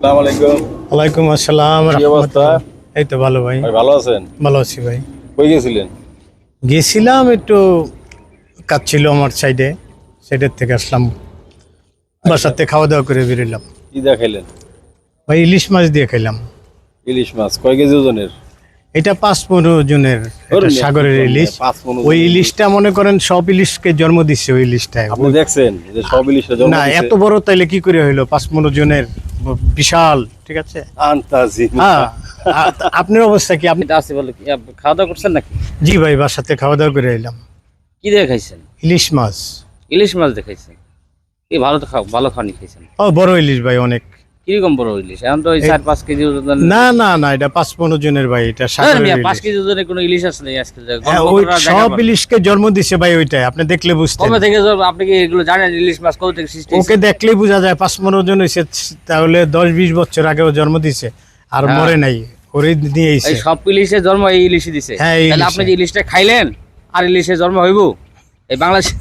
ওয়ালাইকুম আসসালাম? এই তো ভালো ভাই। ভালো আছেন? ভালো আছি ভাই। কই গেছিলেন? গেছিলাম একটু কাজ ছিল আমার সাইডে সাইডের থেকে আসলাম। বাসাতে খাওয়া দাওয়া করে বেরোলাম। কি ভাই ইলিশ মাছ দিয়ে খেলাম ইলিশ মাছ কয় কেজি ওজনের? এটা পাঁচ পনেরো জনের সাগরের ইলিশ। ওই ইলিশটা মনে করেন সব ইলিশকে জন্ম দিচ্ছে ওই ইলিশটায়। আপনি দেখছেন যে সব ইলিশটা না এত বড় তাইলে কি করে হইল? পাঁচ পনেরো জনের বিশাল ঠিক আছে? আন্তাজি। হ্যাঁ আপনার অবস্থা কি? আপনি আছে বলে কি? খাওয়া দাওয়া করছেন নাকি? জি ভাই বাসাতে খাওয়া দাওয়া করে এলাম। কি দিয়ে খাইছেন? ইলিশ মাছ। ইলিশ মাছ দেখাইছেন খাইছেন? কি ভালো তো খাও ভালো খাওয়ানি খাইছেন। ও বড় ইলিশ ভাই অনেক। কীরকম বড় ইলিশ? এখন তো ওই চার পাঁচ কেজি ওজন না না না এটা পাঁচ পনেরো জনের ভাই এটা ইলিশ। পাঁচ কেজি ওজনের কোনো ইলিশ আছে নাকি আজকে? হ্যাঁ, সব ইলিশকে জন্ম দিছে ভাই ওইটাই আপনি দেখলে বুঝতেন। কবে থেকে আপনি কি এগুলো জানেন ইলিশ মাছ কবে থেকে সৃষ্টি ওকে দেখলে বোঝা যায় পাঁচ পনেরো জন হয়েছে তাহলে দশ বিশ বছর আগেও জন্ম দিছে আর হ্যাঁ। মরে নাই ওরে নিয়ে এসে সব ইলিশে জন্ম এই ইলিশই দিছে। হ্যাঁ, তাহলে আপনি যে ইলিশটা খাইলেন আর ইলিশে জন্ম হইব? এই বাংলাদেশ